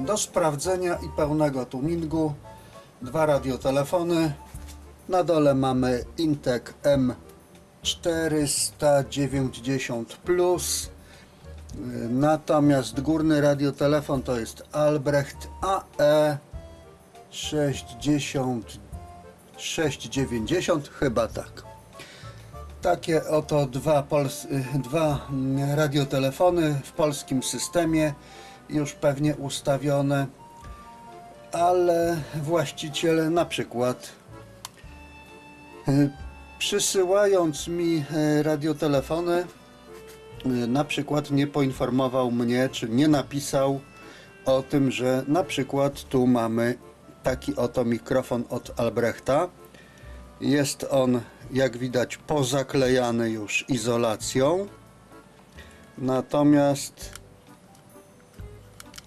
Do sprawdzenia i pełnego tuningu dwa radiotelefony. Na dole mamy Intek M490 Plus. Natomiast górny radiotelefon to jest Albrecht AE 60 690 chyba tak. Takie oto dwa, dwa mm, radiotelefony w polskim systemie, już pewnie ustawione, ale właściciel na przykład y, przysyłając mi y, radiotelefony, y, na przykład nie poinformował mnie, czy nie napisał o tym, że na przykład tu mamy taki oto mikrofon od Albrechta. Jest on, jak widać, pozaklejany już izolacją. Natomiast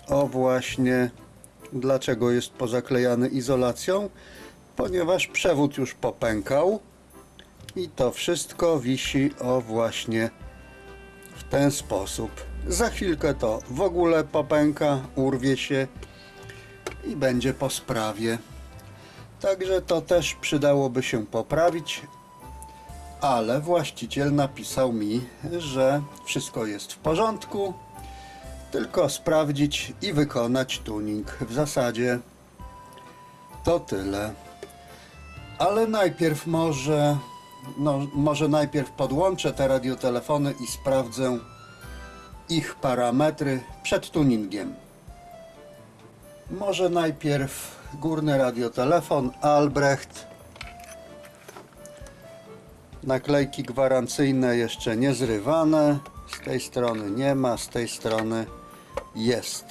o właśnie dlaczego jest pozaklejany izolacją? Ponieważ przewód już popękał i to wszystko wisi o właśnie w ten sposób. Za chwilkę to w ogóle popęka, urwie się i będzie po sprawie. Także to też przydałoby się poprawić, ale właściciel napisał mi, że wszystko jest w porządku, tylko sprawdzić i wykonać tuning. W zasadzie to tyle. Ale najpierw może, no, może najpierw podłączę te radiotelefony i sprawdzę ich parametry przed tuningiem. Może najpierw górny radiotelefon Albrecht. Naklejki gwarancyjne jeszcze nie zrywane. Z tej strony nie ma, z tej strony jest.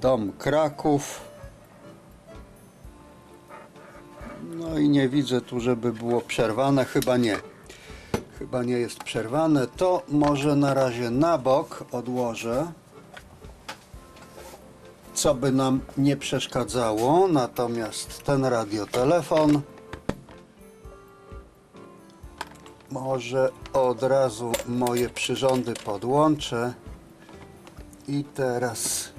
Dom Kraków. No i nie widzę tu, żeby było przerwane. Chyba nie. Chyba nie jest przerwane. To może na razie na bok odłożę co by nam nie przeszkadzało. Natomiast ten radiotelefon może od razu moje przyrządy podłączę. I teraz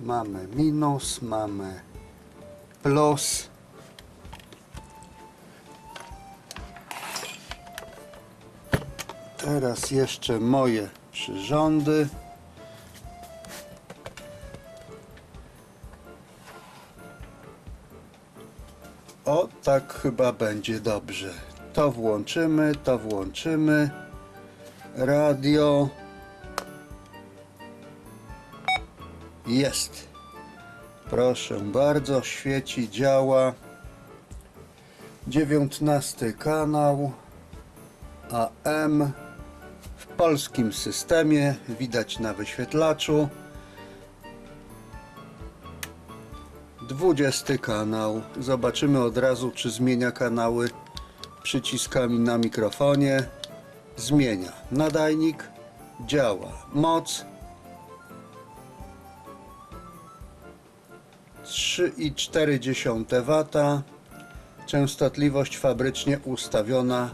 mamy minus, mamy plus. Teraz jeszcze moje przyrządy. O, tak chyba będzie dobrze. To włączymy, to włączymy. Radio. Jest. Proszę bardzo, świeci, działa. 19 kanał AM w polskim systemie, widać na wyświetlaczu. 20 kanał. Zobaczymy od razu, czy zmienia kanały przyciskami na mikrofonie. Zmienia. Nadajnik działa. Moc 3,4 W. Częstotliwość fabrycznie ustawiona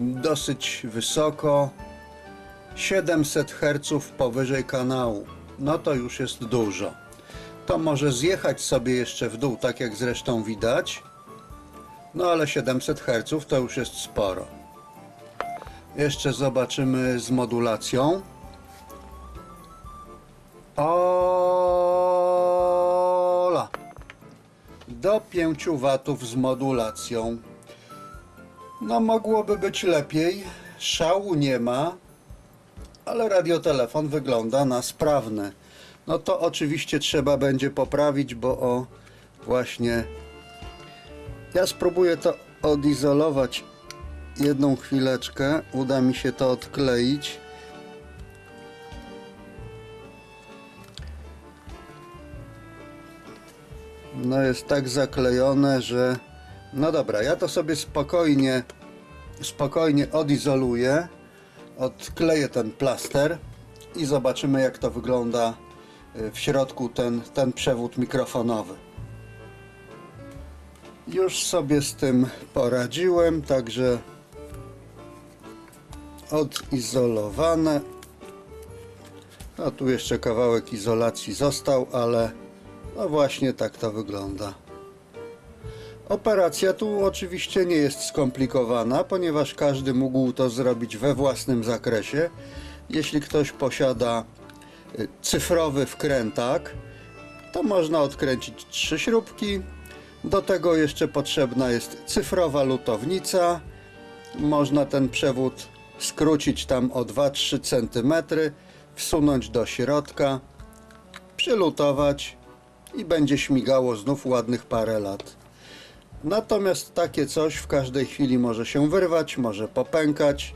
dosyć wysoko. 700 Hz powyżej kanału. No to już jest dużo to może zjechać sobie jeszcze w dół, tak jak zresztą widać. No ale 700 Hz to już jest sporo. Jeszcze zobaczymy z modulacją. Ola! Do 5 W z modulacją. No mogłoby być lepiej. Szału nie ma, ale radiotelefon wygląda na sprawny. No to oczywiście trzeba będzie poprawić, bo o właśnie ja spróbuję to odizolować jedną chwileczkę. Uda mi się to odkleić. No jest tak zaklejone, że no dobra, ja to sobie spokojnie spokojnie odizoluję. Odkleję ten plaster i zobaczymy jak to wygląda w środku ten, ten przewód mikrofonowy. Już sobie z tym poradziłem, także odizolowane. No tu jeszcze kawałek izolacji został, ale no właśnie tak to wygląda. Operacja tu oczywiście nie jest skomplikowana, ponieważ każdy mógł to zrobić we własnym zakresie. Jeśli ktoś posiada y, cyfrowy wkrętak, to można odkręcić trzy śrubki. Do tego jeszcze potrzebna jest cyfrowa lutownica. Można ten przewód skrócić tam o 2-3 cm, wsunąć do środka, przylutować i będzie śmigało znów ładnych parę lat. Natomiast takie coś w każdej chwili może się wyrwać, może popękać.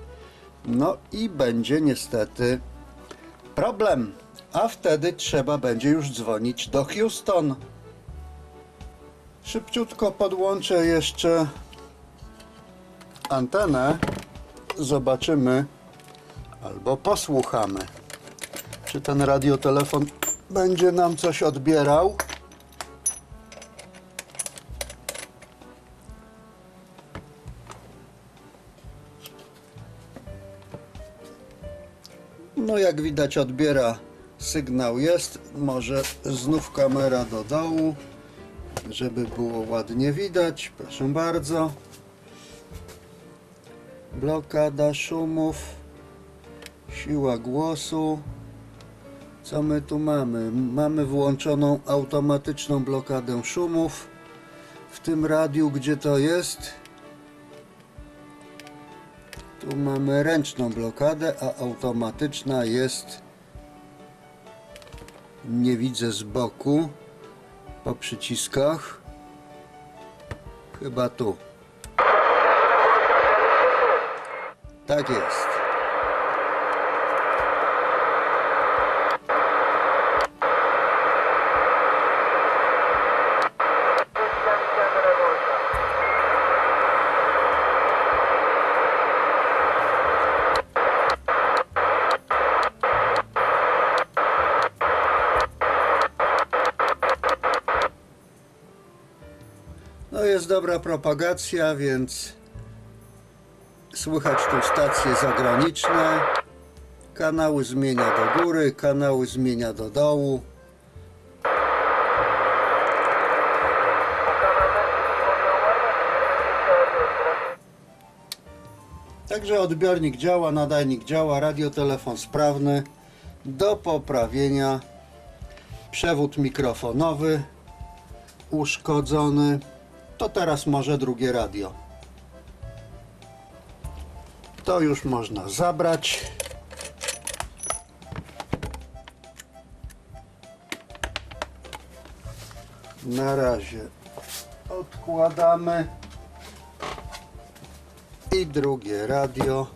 No i będzie niestety problem. A wtedy trzeba będzie już dzwonić do Houston. Szybciutko podłączę jeszcze antenę. Zobaczymy albo posłuchamy, czy ten radiotelefon będzie nam coś odbierał. Jak widać odbiera sygnał jest. Może znów kamera do dołu, żeby było ładnie widać. Proszę bardzo. Blokada szumów. Siła głosu. Co my tu mamy? Mamy włączoną automatyczną blokadę szumów. W tym radiu, gdzie to jest, tu mamy ręczną blokadę, a automatyczna jest. Nie widzę z boku po przyciskach. Chyba tu. Tak jest. No jest dobra propagacja, więc słychać tu stacje zagraniczne. Kanały zmienia do góry, kanały zmienia do dołu. Także odbiornik działa, nadajnik działa, radiotelefon sprawny. Do poprawienia przewód mikrofonowy uszkodzony. To teraz może drugie radio. To już można zabrać. Na razie odkładamy. I drugie radio.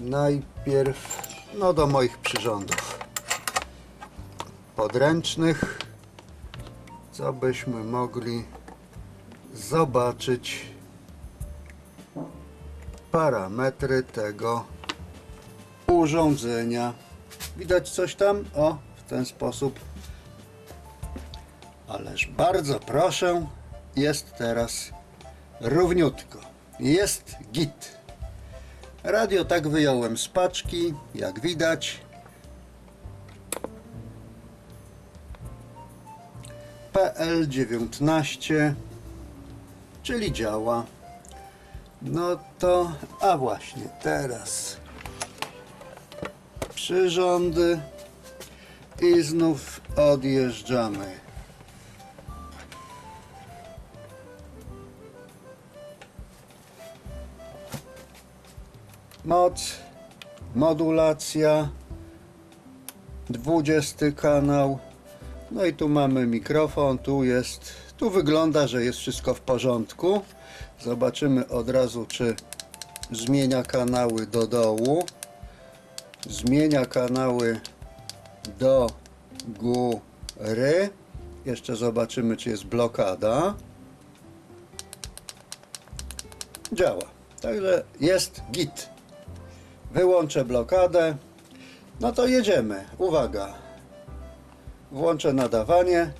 Najpierw no do moich przyrządów podręcznych co byśmy mogli zobaczyć parametry tego urządzenia. Widać coś tam? O, w ten sposób. Ależ bardzo proszę, jest teraz równiutko. Jest git. Radio tak wyjąłem z paczki, jak widać. PL19, czyli działa. No to, a właśnie teraz przyrządy i znów odjeżdżamy. Moc, modulacja, 20 kanał. No i tu mamy mikrofon, tu jest, tu wygląda, że jest wszystko w porządku. Zobaczymy od razu, czy zmienia kanały do dołu. Zmienia kanały do góry. Jeszcze zobaczymy, czy jest blokada. Działa. Także jest git. Wyłączę blokadę. No to jedziemy. Uwaga. Włączę nadawanie.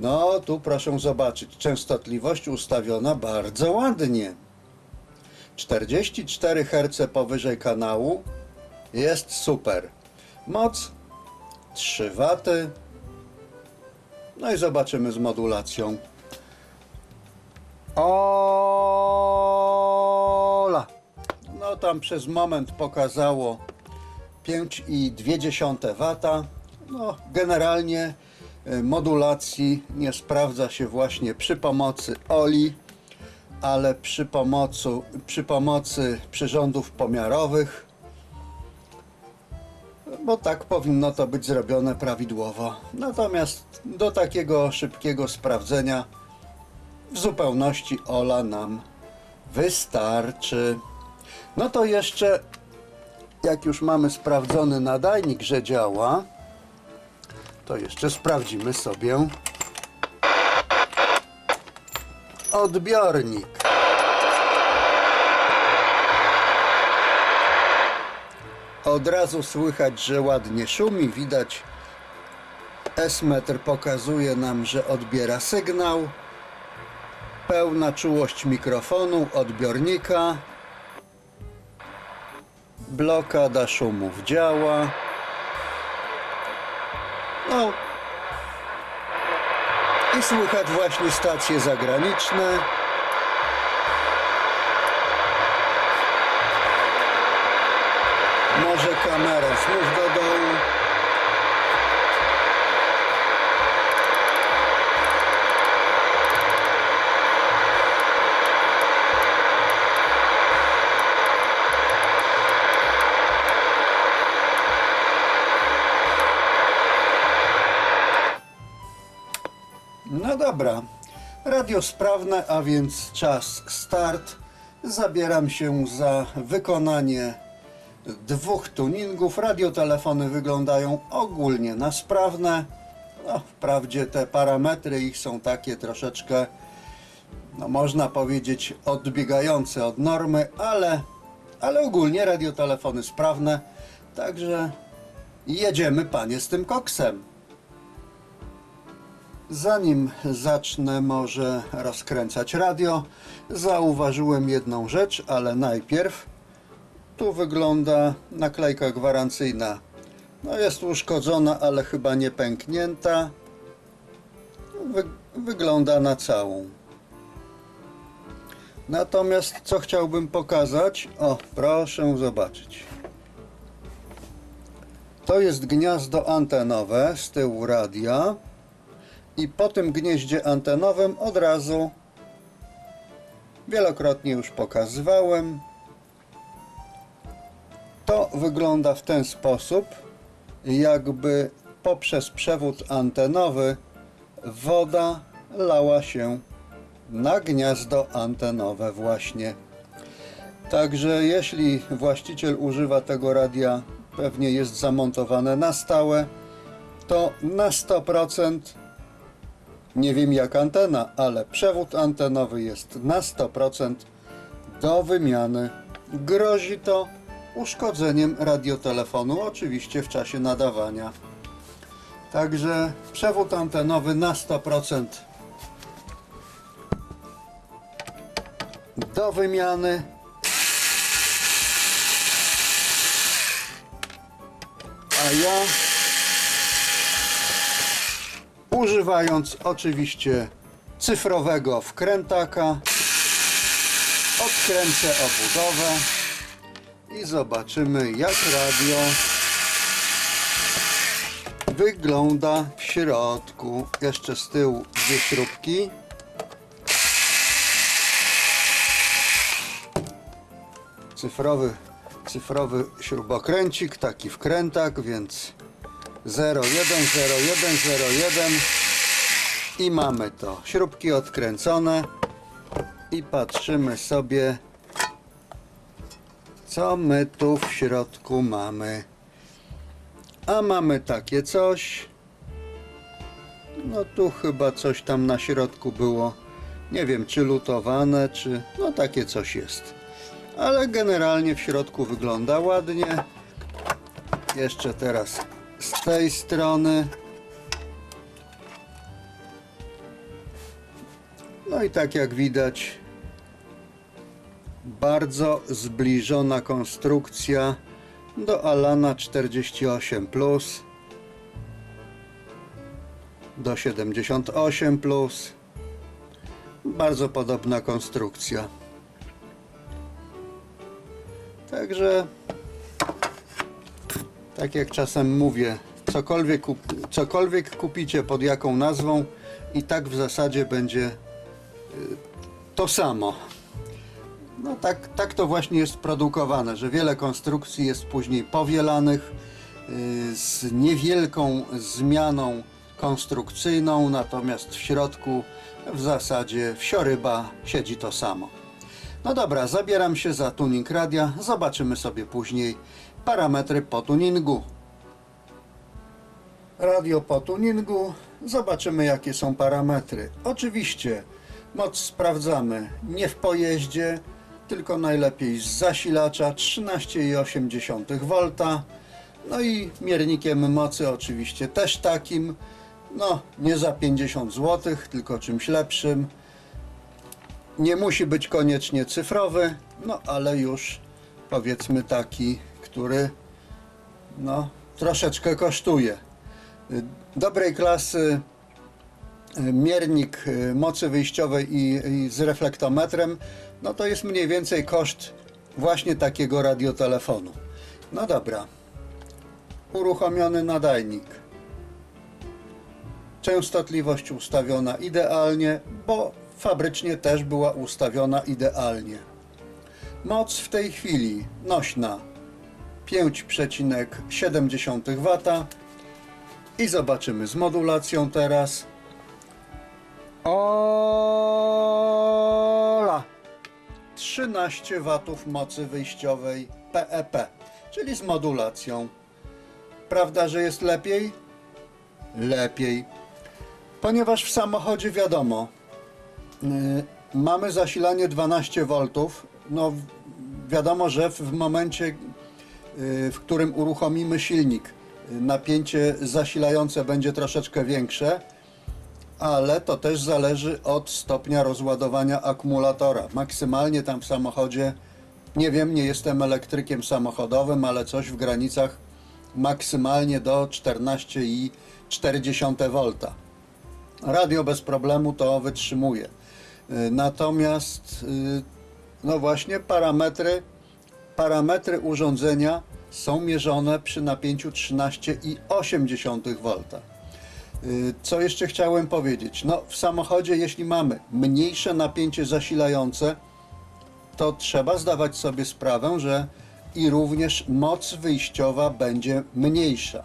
No, tu proszę zobaczyć, częstotliwość ustawiona bardzo ładnie. 44 Hz powyżej kanału jest super. Moc 3 W. No i zobaczymy z modulacją. Ola! No tam przez moment pokazało 5,2 W. No generalnie modulacji nie sprawdza się właśnie przy pomocy Oli, ale przy pomocy, przy pomocy przyrządów pomiarowych, bo tak powinno to być zrobione prawidłowo. Natomiast do takiego szybkiego sprawdzenia w zupełności Ola nam wystarczy. No to jeszcze, jak już mamy sprawdzony nadajnik, że działa, to jeszcze sprawdzimy sobie odbiornik. Od razu słychać, że ładnie szumi, widać S-metr pokazuje nam, że odbiera sygnał. Pełna czułość mikrofonu, odbiornika. Blokada szumów działa. No. I słychać właśnie stacje zagraniczne. Może kamera znów Radio sprawne, a więc czas start. Zabieram się za wykonanie dwóch tuningów. Radiotelefony wyglądają ogólnie na sprawne. No, wprawdzie te parametry ich są takie troszeczkę, no można powiedzieć, odbiegające od normy, ale, ale ogólnie radiotelefony sprawne. Także jedziemy, panie, z tym koksem. Zanim zacznę może rozkręcać radio, zauważyłem jedną rzecz, ale najpierw tu wygląda naklejka gwarancyjna. No jest uszkodzona, ale chyba nie pęknięta. Wy, wygląda na całą. Natomiast co chciałbym pokazać? O, proszę zobaczyć. To jest gniazdo antenowe z tyłu radia i po tym gnieździe antenowym od razu wielokrotnie już pokazywałem. To wygląda w ten sposób jakby poprzez przewód antenowy woda lała się na gniazdo antenowe właśnie. Także jeśli właściciel używa tego radia pewnie jest zamontowane na stałe to na 100% nie wiem jak antena, ale przewód antenowy jest na 100% do wymiany. Grozi to uszkodzeniem radiotelefonu, oczywiście w czasie nadawania. Także przewód antenowy na 100% do wymiany. A ja używając oczywiście cyfrowego wkrętaka. Odkręcę obudowę i zobaczymy jak radio wygląda w środku. Jeszcze z tyłu dwie śrubki. Cyfrowy cyfrowy śrubokręcik taki wkrętak więc 01, 01, 01 i mamy to. Śrubki odkręcone i patrzymy sobie co my tu w środku mamy. A mamy takie coś. No tu chyba coś tam na środku było. Nie wiem czy lutowane, czy no takie coś jest. Ale generalnie w środku wygląda ładnie. Jeszcze teraz z tej strony. No i tak jak widać, bardzo zbliżona konstrukcja do Alana 48 Plus, do 78 Plus. Bardzo podobna konstrukcja. Także, tak jak czasem mówię, cokolwiek, cokolwiek kupicie pod jaką nazwą, i tak w zasadzie będzie y, to samo. No tak, tak to właśnie jest produkowane, że wiele konstrukcji jest później powielanych y, z niewielką zmianą konstrukcyjną, natomiast w środku w zasadzie wsioryba siedzi to samo. No dobra, zabieram się za tuning radia, zobaczymy sobie później parametry po tuningu. Radio po tuningu, zobaczymy jakie są parametry. Oczywiście moc sprawdzamy nie w pojeździe, tylko najlepiej z zasilacza 13,8 V. No i miernikiem mocy oczywiście też takim, no nie za 50 zł, tylko czymś lepszym. Nie musi być koniecznie cyfrowy, no ale już powiedzmy taki, który no troszeczkę kosztuje. Dobrej klasy y, miernik y, mocy wyjściowej i, i z reflektometrem, no to jest mniej więcej koszt właśnie takiego radiotelefonu. No dobra. Uruchomiony nadajnik. Częstotliwość ustawiona idealnie, bo fabrycznie też była ustawiona idealnie. Moc w tej chwili nośna 5,7 W i zobaczymy z modulacją teraz. Ola! 13 watów mocy wyjściowej PEP, czyli z modulacją. Prawda, że jest lepiej? Lepiej. Ponieważ w samochodzie wiadomo, yy, mamy zasilanie 12 V, no w- wiadomo, że w, w momencie, w którym uruchomimy silnik, yy, napięcie zasilające będzie troszeczkę większe, ale to też zależy od stopnia rozładowania akumulatora. Maksymalnie tam w samochodzie, nie wiem, nie jestem elektrykiem samochodowym, ale coś w granicach maksymalnie do 14,4 V. Radio bez problemu to wytrzymuje. Y, Natomiast, y, no właśnie, parametry, parametry urządzenia są mierzone przy napięciu 13,8 V. Y, Co jeszcze chciałem powiedzieć? No, w samochodzie, jeśli mamy mniejsze napięcie zasilające, to trzeba zdawać sobie sprawę, że i również moc wyjściowa będzie mniejsza.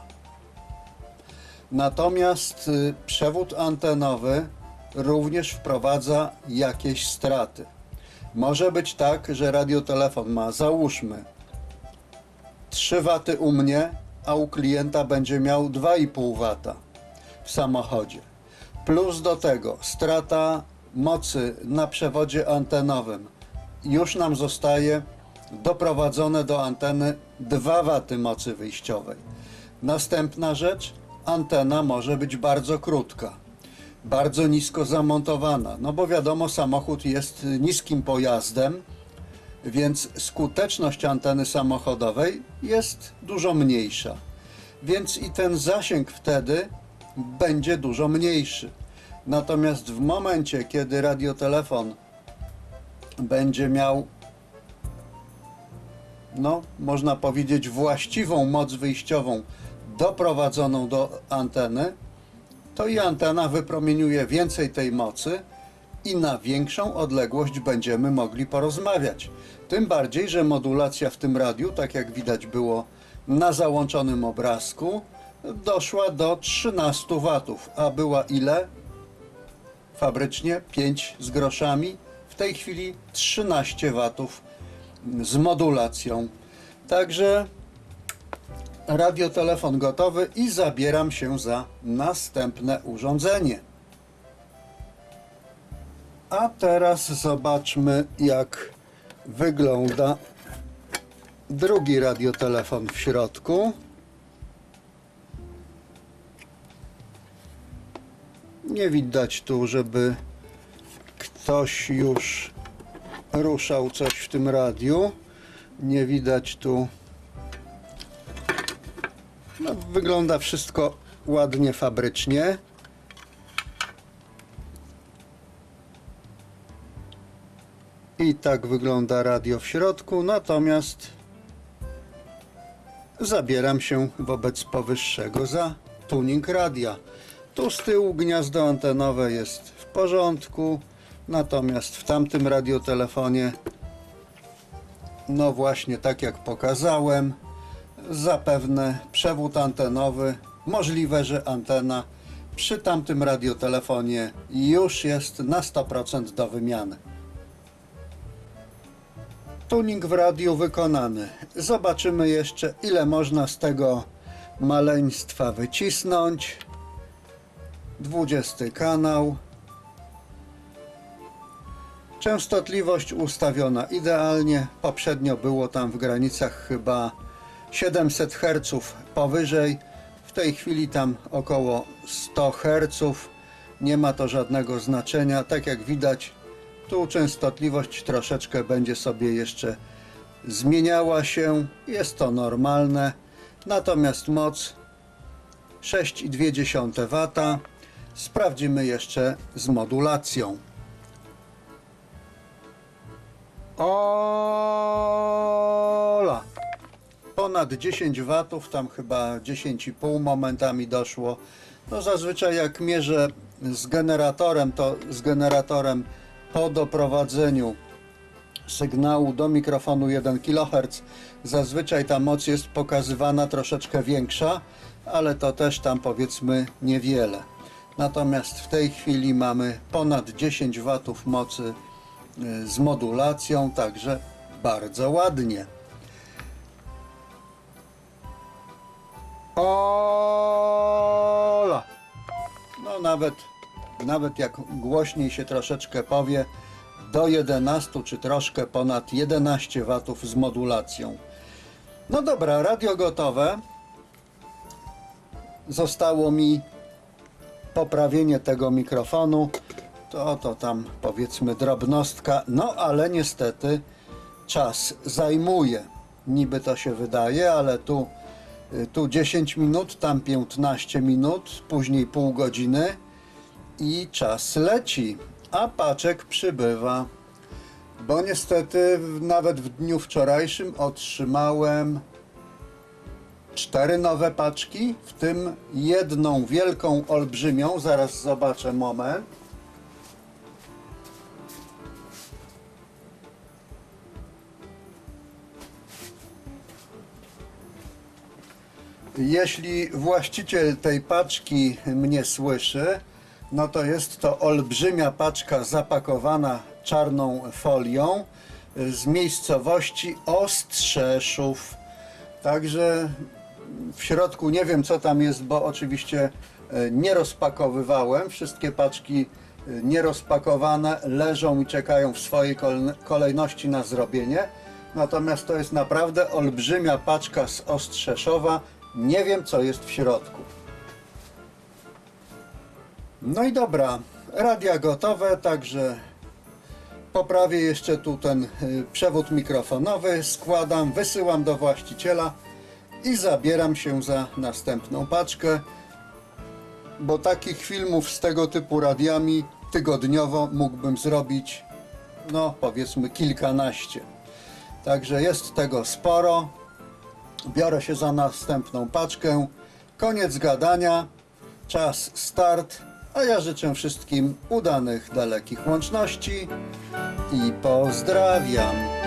Natomiast y, przewód antenowy również wprowadza jakieś straty. Może być tak, że radiotelefon ma załóżmy 3 W u mnie, a u klienta będzie miał 2,5 W w samochodzie. Plus do tego strata mocy na przewodzie antenowym. Już nam zostaje doprowadzone do anteny 2 W mocy wyjściowej. Następna rzecz, antena może być bardzo krótka, bardzo nisko zamontowana, no bo wiadomo, samochód jest niskim pojazdem, więc skuteczność anteny samochodowej jest dużo mniejsza. Więc i ten zasięg wtedy będzie dużo mniejszy. Natomiast w momencie, kiedy radiotelefon będzie miał, no, można powiedzieć, właściwą moc wyjściową doprowadzoną do anteny, to i antena wypromieniuje więcej tej mocy i na większą odległość będziemy mogli porozmawiać. Tym bardziej, że modulacja w tym radiu, tak jak widać było na załączonym obrazku, doszła do 13 watów, a była ile? Fabrycznie 5 z groszami, w tej chwili 13 watów z modulacją. Także radiotelefon gotowy i zabieram się za następne urządzenie. A teraz zobaczmy, jak wygląda drugi radiotelefon w środku. Nie widać tu, żeby ktoś już ruszał coś w tym radiu. Nie widać tu. No, wygląda wszystko ładnie fabrycznie. I tak wygląda radio w środku, natomiast zabieram się wobec powyższego za tuning radia. Tu z tyłu gniazdo antenowe jest w porządku, natomiast w tamtym radiotelefonie, no właśnie tak jak pokazałem, zapewne przewód antenowy, możliwe, że antena przy tamtym radiotelefonie już jest na 100% do wymiany. Tuning w radiu wykonany. Zobaczymy jeszcze, ile można z tego maleństwa wycisnąć. 20 kanał. Częstotliwość ustawiona idealnie. Poprzednio było tam w granicach chyba 700 Hz powyżej. W tej chwili tam około 100 Hz. Nie ma to żadnego znaczenia. Tak jak widać, tu częstotliwość troszeczkę będzie sobie jeszcze zmieniała się. Jest to normalne. Natomiast moc 6,2 W. Sprawdzimy jeszcze z modulacją. Ola! Ponad 10 watów, tam chyba 10,5 momentami doszło. No zazwyczaj jak mierzę z generatorem, to z generatorem po doprowadzeniu sygnału do mikrofonu 1 kHz zazwyczaj ta moc jest pokazywana troszeczkę większa, ale to też tam powiedzmy niewiele. Natomiast w tej chwili mamy ponad 10 watów mocy y, z modulacją, także bardzo ładnie. Ola! No nawet, nawet jak głośniej się troszeczkę powie, do 11 czy troszkę ponad 11 watów z modulacją. No dobra, radio gotowe. Zostało mi poprawienie tego mikrofonu. To to tam powiedzmy drobnostka, no ale niestety czas zajmuje. Niby to się wydaje, ale tu, y, tu 10 minut, tam 15 minut, później pół godziny i czas leci, a paczek przybywa. Bo niestety nawet w dniu wczorajszym otrzymałem cztery nowe paczki, w tym jedną wielką, olbrzymią. Zaraz zobaczę moment. Jeśli właściciel tej paczki mnie słyszy, no to jest to olbrzymia paczka zapakowana czarną folią z miejscowości Ostrzeszów. Także w środku nie wiem co tam jest, bo oczywiście e, nie rozpakowywałem. Wszystkie paczki e, nierozpakowane leżą i czekają w swojej kol- kolejności na zrobienie. Natomiast to jest naprawdę olbrzymia paczka z Ostrzeszowa. Nie wiem co jest w środku. No i dobra, radia gotowe, także poprawię jeszcze tu ten y, przewód mikrofonowy, składam, wysyłam do właściciela i zabieram się za następną paczkę, bo takich filmów z tego typu radiami tygodniowo mógłbym zrobić, no powiedzmy kilkanaście. Także jest tego sporo. Biorę się za następną paczkę. Koniec gadania. Czas start. A ja życzę wszystkim udanych dalekich łączności i pozdrawiam.